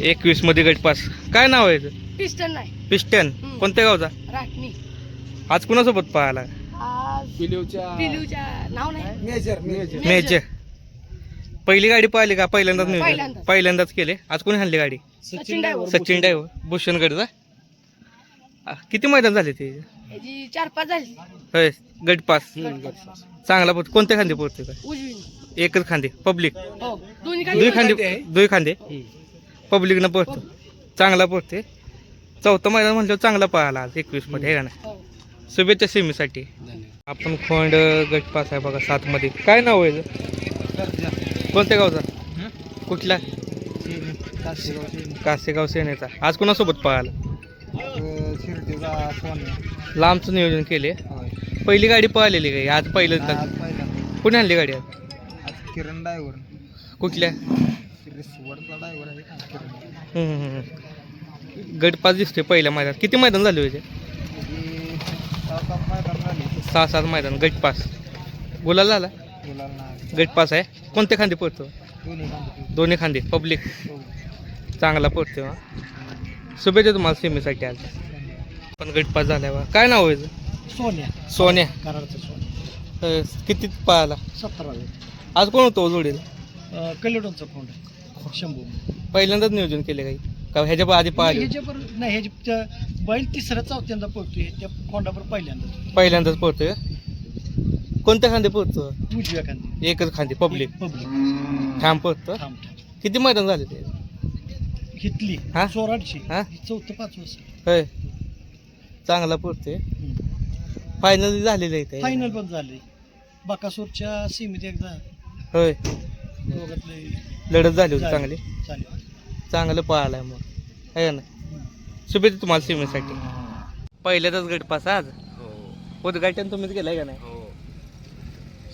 एकवीसमध्ये गटपास काय नाव आहे याचं? पिस्टन नाही. पिस्टन. हम्म. कोणत्या गावचा? राखणी. आज कुणासोबत पाहायला? आज पिलूच्या नाव नाही. Major major. पहिली गाडी पाहिली का? पहिल्यांदाच नाही पहिल्यांदाच. पहिल्यांदाच केले. आज कोणी हाणली गाडी? सचिन डायव्हर सचिन डायव्हर भूषणगडचा? आ, किती मैदान झाले ते? याची चार पाच झाली. होय गटपास चांगला पोहोच कोणत्या खांदे पोहोचते काय उजवी एकच खांदे. पब्लिक. हो दोन्ही दुई खाली खांदे दुई खांदे? पब्लिकनं पोहोचतो चांगला पोहोचते चौथं मैदान म्हटलं चांगला पळाला आज एकवीसमध्ये आहे का नाही? हो. शुभेच्छा सेमीसाठी. आपण खोंड गटपास आहे बघा सात मध्ये काय नाव आहे? कोणत्या गावचा? कुठला? कासेगाव सेनेचा. आज कोणासोबत पळाला? लांबचं नियोजन केले पहिली गाडी पळालेली काय आज पहिलं कुणी आणली गाडी आज? किरण ड्रायव्हर कुठल्या? ड्रायव्हर आहे हम्म, हम्म. गटपास दिसते पहिल्या मैदानात. किती मैदान झाले होते? सहा सात मैदान झाली मैदान. गटपास गुलाल झाला? गटपास आहे. कोणत्या खांदे पडतो दोन्ही खांदे पब्लिक. चांगला पडतो हा. शुभेच्छा तुम्हाला सेमीसाठी आज. पण गटपास झाल्या बा काय नाव आहे? सोन्या. सोन्या. किती पळाला? सतरा आज कोण होतो जोडीला? कलेडोनचा फोन शंभू. पहिल्यांदाच नियोजन केले काही? का ह्याच्या आधी पळाले ह्याच्यावर नाही ह्याची त्या- बैल तिसरा चौथ्यांदा पळतोय. त्या कोंडावर पहिल्यांदा पहिल्यांदाच पळतोय? कोणत्या खांदे पळतो उजव्या खांदी. एकच खांदे पब्लिक. पब्लिक. ठाम थांब थांब किती मैदान झाले ते? हितली. हा? चोराडशी हा? चौथं पाच वर्ष होय. चांगला पळतोय. फायनल झालेलं आहे ते. फायनल पण झाले बाकासूरच्या सीमित एकदा. होय. दोघातले लढत झाली होती. चांगली. चांगलं पळालाय मग. आहे ना शुभेच्छा तुम्हाला सीमेसाठी. पहिल्याचाच गटपास आज? उद्घाटन तुम्हीच केलंय का नाही? हो.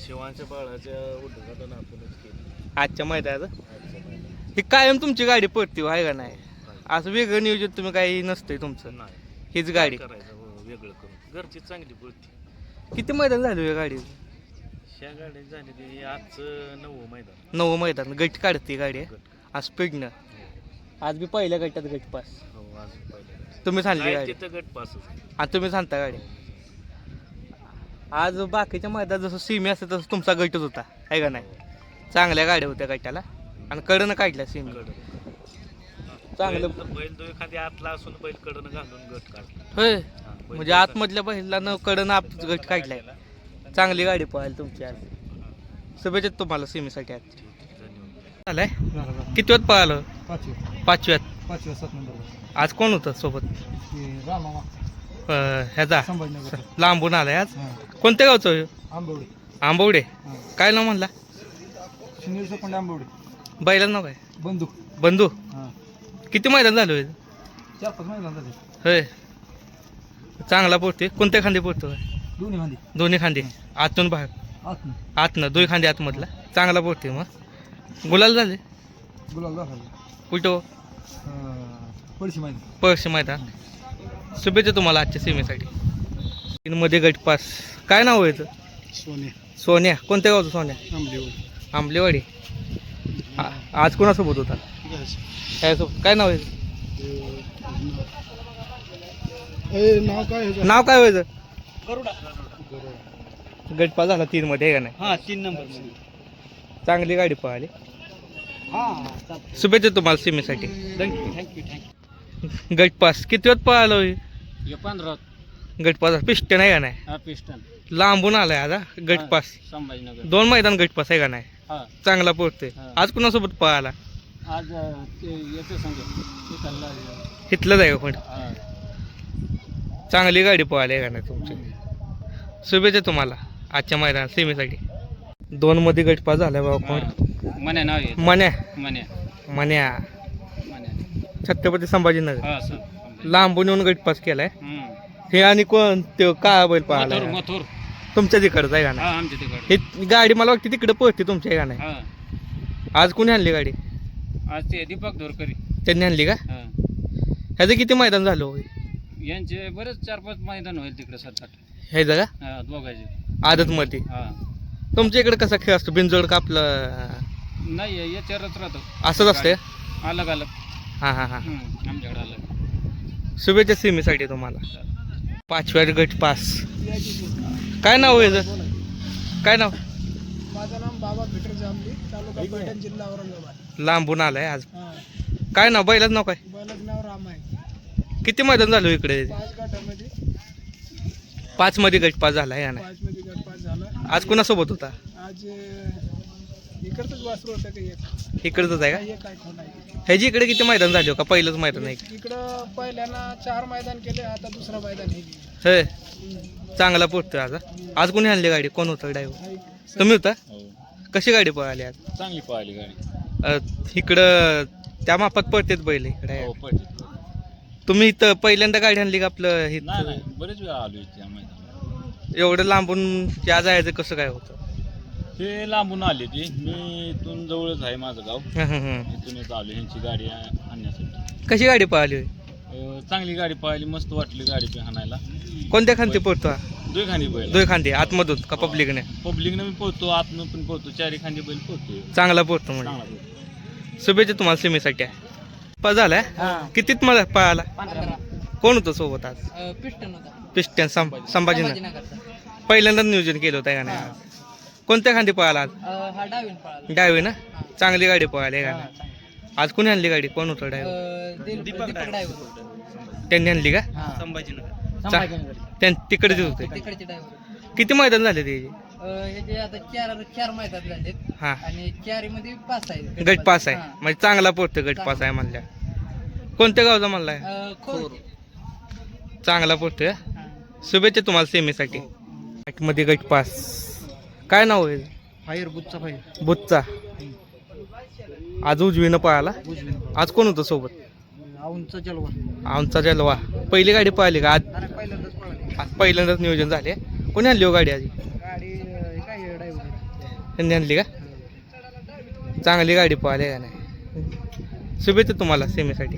शिवांच्या बाळाच्या उद्घाटन आपणच केलं. आजच्या मैदानाचं? ही कायम तुमची गाडी पडते हो, आहे का नाही? असं वेगळं नियोजन तुम्ही काही नसतंय तुमचं. नाही. हीच गाडी. करायचं हो वेगळं करून. घरची चांगली पळती. किती मैदान झाले या गाडी ह्या गाड्या झाली ते आजचं नववं मैदान. नऊ मैदान. गट काढते गाडी. आज स्पीडनं आज बी पहिल्या गटात गटपास हो आज पहिल्या तुम्ही सांगली काय गाडी. तिथं गट पासच. आणि तुम्ही सांगता गाडी. आज बाकीच्या मैदानात जसं सिमी असतं तसं तुमचा गटच होता. आहे का नाही? चांगल्या गाड्या होत्या गटाला. आणि कडनं काढल्या सिमी चांगलं. बैल एखादी आतला असून बैल कडनं घालून गट काढला. होय. हा, म्हणजे आतमधल्या बैलानं कडनं आप गट काढलाय. चांगली गाडी पळाली तुमची आज. शुभेच्छा तुम्हाला सिमीसाठी आज. झालाय? किती वेळ पळालं? पाचवी. पाचव्यात. पाचव्या सात नंबर आज कोण होतं सोबत? रामा अं, ह्याचा. संभाजीनगर. लांबून आलाय आज? हां. कोणत्या गावचं हो? आंबवडे. आंबवडे. हां. काय नाव म्हणला? सुनील सपंड आंबवडे. बैलाचं नाव काय? बंदूक बंधू. हां. किती मैदान झालं? चार पाच झाले. होय. चांगला पोहते कोणत्या खांदे पोहतो दोन्ही खांदी. दोन्ही खांदे. आतून बाहेर. आत आतनं. दोन खांदे आतमधला. चांगला पोहते मग. गुलाल झाले? गुलाल कुठं माहिती पळशी मैदान. शुभेच्छा तुम्हाला आजच्या सीमेसाठी. मध्ये गटपास काय नाव आहे याचं? सोने सोन्या. कोणत्या गावचं सोन्या? आंबलेवाडी. आ- आज कोणासोबत होता? काय काय नाव आहे नाव. काय नाव काय व्हायचं गटपास झाला तीन मध्ये आहे का नाही? हा तीन नंबर चांगली गाडी पळाली. हा शुभेच्छा तुम्हाला सीमेसाठी. Thank you thank you thank you गटपास. किती वेळ पळालो हे? पंधरा गटपास. पिस्टन आहे का नाही? हा पिस्टन लांबून आलाय आता गटपास. संभाजीनगर. दोन मैदान गटपास आहे का नाही? हा. चांगला पोहोचतोय हा. आज कुणासोबत पळाला? आज ते सांगे इथलंच आहे का पण हा. चांगली गाडी पळाली आहे का नाही तुमची? शुभेच्छा तुम्हाला आजच्या मैदानात सेमीसाठी. दोन मध्ये गटपास झालाय बाबा कोण? मने नाव आहे. मन्या. मने मन्या. मने छत्रपती संभाजीनगर. हा सर. लांबून येऊन गटपास केलाय. हम्म. हे आणि कोण? ते काय बैल मथुर मथुर. तुमच्या तिकडचं आहे का हा नाही आमच्या तिकडे. हे गाडी मला वाटते तिकडे पोहोचते तुमच्या हा. आज कुणी आणली गाडी? आज ते दीपक धोरकरी. त्यांनी आणली का? हा. ह्याचं किती मैदान झालं यांचे बरेच चार पाच मैदान होईल तिकडे सात आठ. का हा दोघांचे. आदतमध्ये हा. तुमच्या इकडे कसा खेळ असतो? बिनजोड का आपलं? नाही याच्यावरच राहतो. असंच असतंय अलग अलग. हां हां हां. आमच्याकडे आलं शुभेच्छा सेमीसाठी तुम्हाला. पाचव्या गट पास. काय नाव आहे याचं? काय नाव? माझं नाव बाबा पिटर जांभली तालुका पैठण जिल्हा औरंगाबाद. लांबून आलाय आज. हा. काय नाव? बैलाचं नाव काय? बैलाचं नाव राम आहे. किती मैदान झालं हो इकडे? पाच गटामध्ये पाच मध्ये गट पास झाला या पाच मध्ये पास झाला. आज कुणासोबत होता? आज अं, इकडचंच वासरू होतं का एक? इकडचंच आहे का? एक काय खोल आहे? ह्याची इकडे किती मैदान झाले हो का? पहिलंच मैदान आहे इकडं पहिल्यानं चार मैदान केले आता दुसरं मैदान हे हे चांगला पोटतोय आज हा? आज कोणी आणली गाडी? कोण होतं ड्रायव्हर तुम्ही होता? कशी गाडी पळाली आज? चांगली पाहिली गाडी. अ, इकडं त्या मापात पळतेच बैल इकडे. हो तुम्ही इथं पहिल्यांदा गाडी आणली का आपलं नाही नाही. बरेच वेळा आलो इथे एवढं लांबून त्या जायचं कसं काय होतं? ते लांबून आले ते. मी इथून जवळच आहे माझं गाव. हं, हं, हं. इथूनच आलो ह्यांची गाडी आ- आणण्यासाठी. कशी गाडी? अं, चांगली गाडी पाहिली मस्त वाटली गाडी पे हाणायला कोणत्या खांदी पळतो हा? दोन खांदी बैल. दोन खांदी आतमधून का पब्लिकने पब्लिकनं मी पोहतो आतनं पण पोहतो चारी खांदी बैल पोहतो चांगला पोहतो म्हणजे. चांगला पोहतो. शुभेच्छा तुम्हाला सेमीसाठी पा झालाय कितीत मला पळाला? कोण होतं सोबत आज? पिस्टन होता. पिस्टन संभाजीनगर संभाजीनगरचा. पहिल्यांदाच नियोजन केलं होतं का नाही? कोणत्या खांदी पळाला आज? हा डावीन पळाला. डावी ना? चांगली गाडी पळाली का आज कोणी आणली गाडी? कोण होतं ड्रायव्हर दीपक ड्रायव्हर त्यांनी आणली का? संभाजीनगर. त्यां तिकडेच होते. तिकडचे ड्रायव्हर किती मैदान झाले त्याचे? हे जे आता चार चार मैदान झालेत. हा. आणि चारी मध्ये पाच आहे गट पास आहे. म्हणजे चांगला पोहतो गट पास आहे म्हणल्या. कोणत्या गावचा म्हणलाय? खोर चांगला पोहतोय हा? शुभेच्छा तुम्हाला सेमीसाठी. मध्ये गट पास काय नाव आहे? फायर बुच्चा फायर. बुच्चा आज उजवीनं पळाला. आज कोण होतं सोबत? औंचा जलवा. आमचा जलवा. पहिली गाडी पळाली का? आज आणि पहिल्यांदाच पळाली. आज पहिल्यांदाच नियोजन झाले. कोणी आणली हो गाडी आधी गाडी अं, हे काय ड्रायव्हर त्यांनी आणली का? चांगली गाडी पळाली का नाही? शुभेच्छा तुम्हाला सेमीसाठी.